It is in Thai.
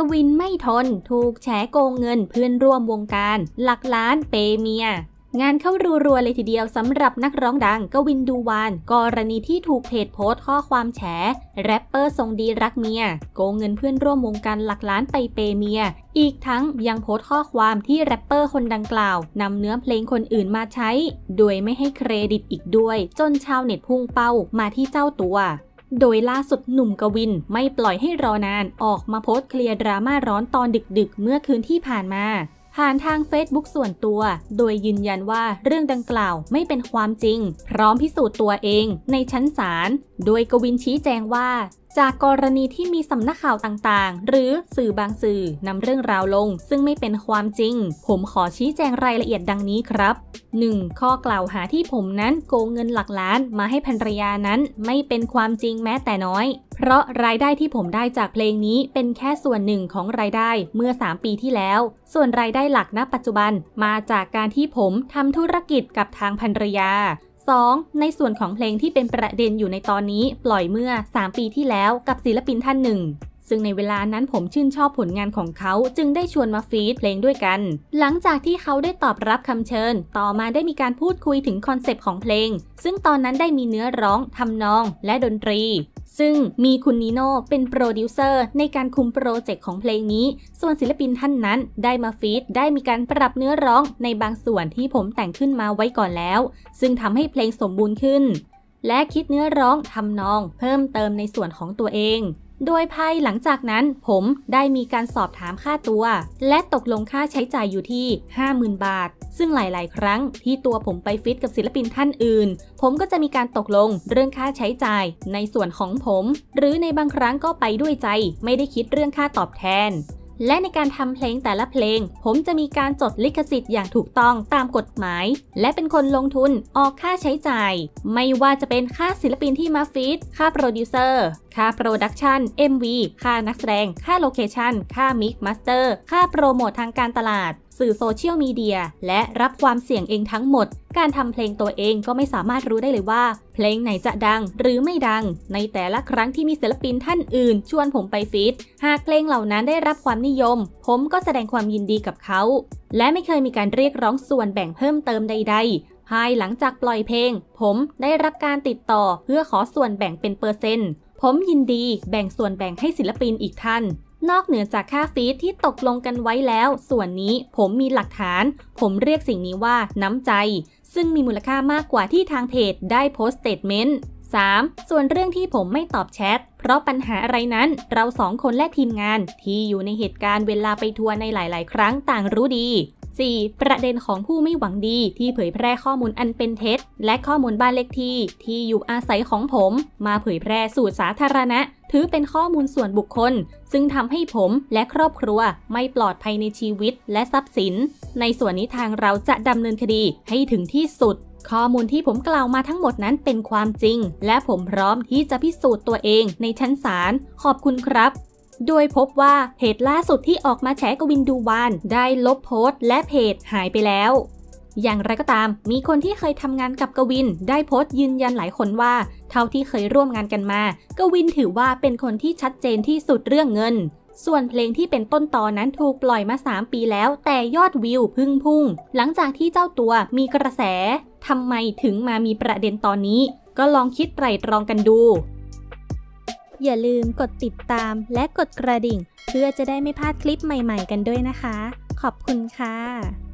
กวินไม่ทน ถูกแฉโกงเงินเพื่อนร่วมวงการ หลักล้านเปเมีย งานเข้ารัวๆเลยทีเดียวสำหรับนักร้องดังกวินดูวาน กรณีที่ถูกเพจโพสต์ข้อความแฉ แรปเปอร์ทรงดีรักเมีย โกงเงินเพื่อนร่วมวงการหลักล้านไปเปเมีย อีกทั้งยังโพสต์ข้อความที่แรปเปอร์คนดังกล่าวนำเนื้อเพลงคนอื่นมาใช้ โดยไม่ให้เครดิตอีกด้วย จนชาวเน็ตพุ่งเป้ามาที่เจ้าตัว โดยล่าสุดหนุ่มกวินไม่ปล่อยให้รอนานออกมาโพสต์เคลียร์ดราม่าร้อนตอนดึกๆ เมื่อคืนที่ผ่านมา ผ่านทาง Facebook ส่วนตัว โดยยืนยันว่าเรื่องดังกล่าวไม่เป็นความจริง พร้อมพิสูจน์ตัวเองในชั้นศาล โดยกวินชี้แจงว่าจากกรณีที่มีสำนักข่าวต่างๆ หรือสื่อบางสื่อนำเรื่องราวลง ซึ่งไม่เป็นความจริง ผมขอชี้แจงรายละเอียดดังนี้ครับ 1. ข้อกล่าวหาที่ผมนั้นโกงเงินหลักล้านมาให้ภรรยานั้นไม่เป็นความจริงแม้แต่น้อย เพราะรายได้ที่ผมได้จากเพลงนี้เป็นแค่ส่วนหนึ่งของรายได้เมื่อ 3 ปีที่แล้ว ส่วนรายได้หลักณปัจจุบันมาจากการที่ผมทำธุรกิจกับทางภรรยา 2. ในส่วนของเพลงที่เป็นประเด็นอยู่ในตอนนี้ปล่อยเมื่อ 3 ปีที่แล้วกับศิลปินท่านหนึ่ง ซึ่งในเวลานั้นผมชื่นชอบผลงานของเขาจึงได้ชวนมาฟีดเพลงด้วยกัน หลังจากที่เขาได้ตอบรับคำเชิญ ต่อมาได้มีการพูดคุยถึงคอนเซปต์ของเพลง ซึ่งตอนนั้นได้มีเนื้อร้องทำนองและดนตรี ซึ่งมีคุณนิโน่เป็นโปรดิวเซอร์ในการคุมโปรเจกต์ของเพลงนี้ ส่วนศิลปินท่านนั้นได้มาฟีดได้มีการปรับเนื้อร้องในบางส่วนที่ผมแต่งขึ้นมาไว้ก่อนแล้ว ซึ่งทำให้เพลงสมบูรณ์ขึ้น และคิดเนื้อร้องทำนอง เพิ่มเติมในส่วนของตัวเอง โดยภายหลังจากนั้นผมได้มีการสอบถามค่าตัว และตกลงค่าใช้จ่ายอยู่ที่ 50,000 บาท ซึ่งหลาย ๆ ครั้งที่ตัวผมไปฟิตกับศิลปินท่านอื่น ผมก็จะมีการตกลงเรื่องค่าใช้จ่ายในส่วนของผม หรือในบางครั้งก็ไปด้วยใจ ไม่ได้คิดเรื่องค่าตอบแทน และในการทำเพลงแต่ละเพลง ผมจะมีการจดลิขสิทธิ์อย่างถูกต้องตามกฎหมาย และเป็นคนลงทุนออกค่าใช้จ่าย ไม่ว่าจะเป็นค่าศิลปินที่มาฟีดค่าโปรดิวเซอร์ค่าโปรดักชัน MV ค่านักแสดง ค่าโลเคชันค่ามิกมาสเตอร์ ค่าโปรโมททางการตลาด สื่อโซเชียลมีเดีย และรับความเสี่ยงเองทั้งหมด การทำเพลงตัวเองก็ไม่สามารถรู้ได้เลยว่า เพลงไหนจะดังหรือไม่ดัง ในแต่ละครั้งที่มีศิลปินท่านอื่น ชวนผมไปฟีดหากเพลงเหล่านั้นได้รับความนิยม ผมก็แสดงความยินดีกับเขา และไม่เคยมีการเรียกร้องส่วนแบ่งเพิ่มเติมใด ๆภายหลังจากปล่อยเพลง ผมได้รับการติดต่อเพื่อขอส่วนแบ่งเป็นเปอร์เซ็นต์ ผมยินดีแบ่งส่วนแบ่งให้ศิลปินอีกท่าน นอกเหนือจากค่าฟีดที่ตกลงกันไว้แล้ว ส่วนนี้ผมมีหลักฐาน ผมเรียกสิ่งนี้ว่าน้ำใจ ซึ่งมีมูลค่ามากกว่าที่ทางเพจได้โพสต์สเตทเมนต์ 3. ส่วนเรื่องที่ผมไม่ตอบแชท เพราะปัญหาอะไรนั้น เราสองคนและทีมงาน ที่อยู่ในเหตุการณ์เวลาไปทัวร์ในหลาย ๆ ครั้งต่างรู้ดี 4. ประเด็นของผู้ไม่หวังดีที่เผยแพร่ข้อมูลอันเป็นเท็จ และข้อมูลบ้านเลขที่ที่อยู่อาศัยของผม มาเผยแพร่สู่สาธารณะ ถือเป็นข้อมูลส่วนบุคคล ซึ่งทำให้ผมและครอบครัวไม่ปลอดภัยในชีวิตและทรัพย์สิน ในส่วนนี้ทางเราจะดำเนินคดีให้ถึงที่สุด ข้อมูลที่ผมกล่าวมาทั้งหมดนั้นเป็นความจริง และผมพร้อมที่จะพิสูจน์ตัวเองในชั้นศาล ขอบคุณครับโดยพบว่าเพจล่าสุดที่ออกมาแฉกวินดูวานได้ลบโพสต์และเพจหายไปแล้ว อย่างไรก็ตาม มีคนที่เคยทำงานกับกวิน ได้โพสต์ยืนยันหลายคนว่า เท่าที่เคยร่วมงานกันมา กวินถือว่าเป็นคนที่ชัดเจนที่สุดเรื่องเงิน ส่วนเพลงที่เป็นต้นตอนนั้นถูกปล่อยมา 3 ปีแล้ว แต่ยอดวิวพึ่งพุ่ง หลังจากที่เจ้าตัวมีกระแสทำไมถึงมามีประเด็นตอนนี้ ก็ลองคิดไตร่ตรองกันดู อย่าลืมกดติดตามและกดกระดิ่ง เพื่อจะได้ไม่พลาดคลิปใหม่ ๆ กันด้วยนะคะ ขอบคุณค่ะ